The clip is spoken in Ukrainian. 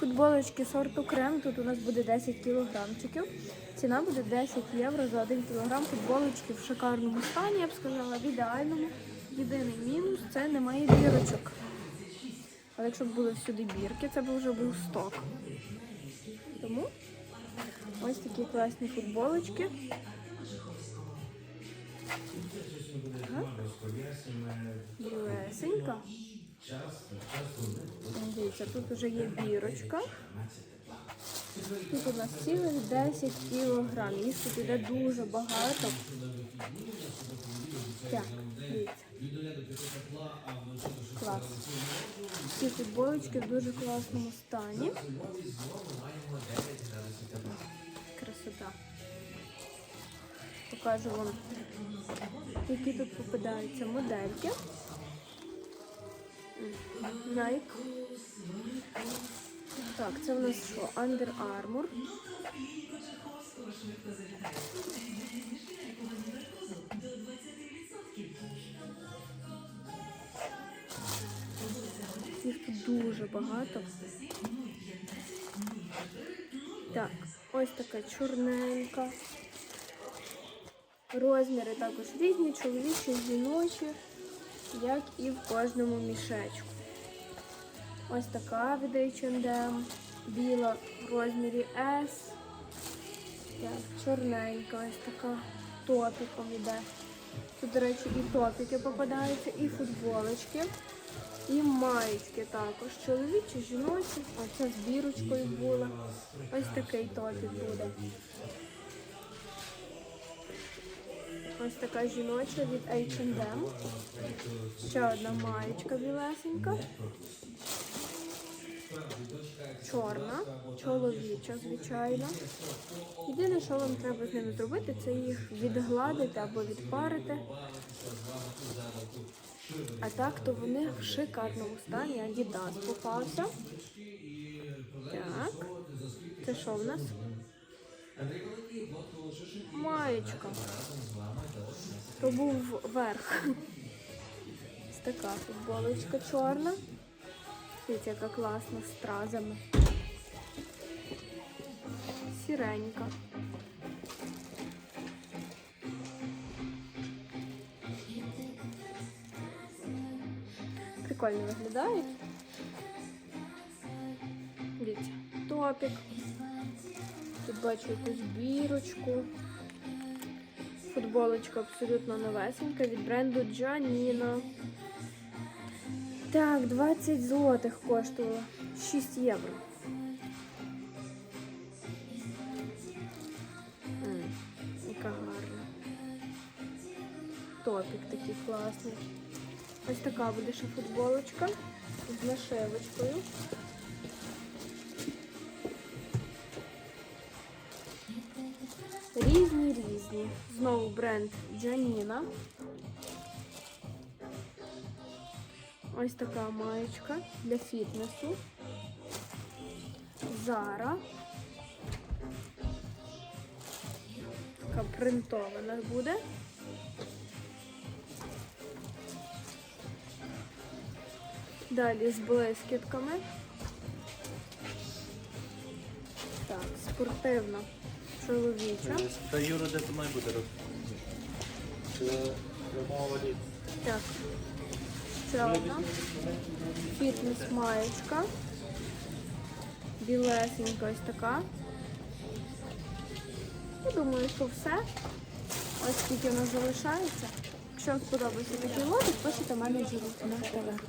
Футболочки сорту крем. Тут у нас буде 10 кілограмчиків. Ціна буде 10 євро за 1 кілограм. Футболочки в шикарному стані, я б сказала, в ідеальному. Єдиний мінус це немає бірочок. Але якщо б були всюди бірки, це б вже був сток. Тому ось такі класні футболочки. Білесенька. Дивіться, тут вже є бірочка. Тут у нас цілих 10 кілограм. Їх тут іде дуже багато. Так, дивіться. Клас. Ці футболочки в дуже класному стані. Красота. Покажу вам, які тут попадаються модельки. Nike. Так, це в нас що? Under Armour. Їх тут дуже багато. Так, ось така чорненька. Розміри також різні, чоловічі, жіночі, як і в кожному мішечку. Ось така від H&M, біла в розмірі S. Так, чорненька, ось така топіком іде. Тут, до речі, і топіки попадаються, і футболочки, і маєчки також. Чоловічі, жіночі. Оце з бірочкою була. Ось такий топік буде. Ось така жіноча від H&M. Ще одна маєчка білесенька. Чорна, чоловіча, звичайно. Єдине, що вам треба з ними зробити, це їх відгладити або відпарити. А так, то вони в шикарному стані. Адідас попався. Так. Це що в нас? Маєчка. То був верх. Ось така футболочка чорна. Дивіться, яка класна з стразами. Сіренька. Прикольно виглядають. Дивіться, топік. Тут бачу якусь бірочку. Футболочка абсолютно новесенька від бренду Джаніно. Так, 20 злотих коштувала. 6 євро. Яка гарна. Топік такий класний. Ось така буде ще футболочка з нашивочкою. Різні різні. Знову бренд Джаніна. Ось така маєчка для фітнесу. Зара. Така принтована буде. Далі з блискітками. Так, спортивна чоловіча. Та Юра, де це має бути робити? Так. Ще одна. Фітнес маєчка. Білесенька ось така. Я думаю, що все. Ось скільки в нас залишається. Якщо вам сподобався такий лотик, пишіть менеджеру на ТВ.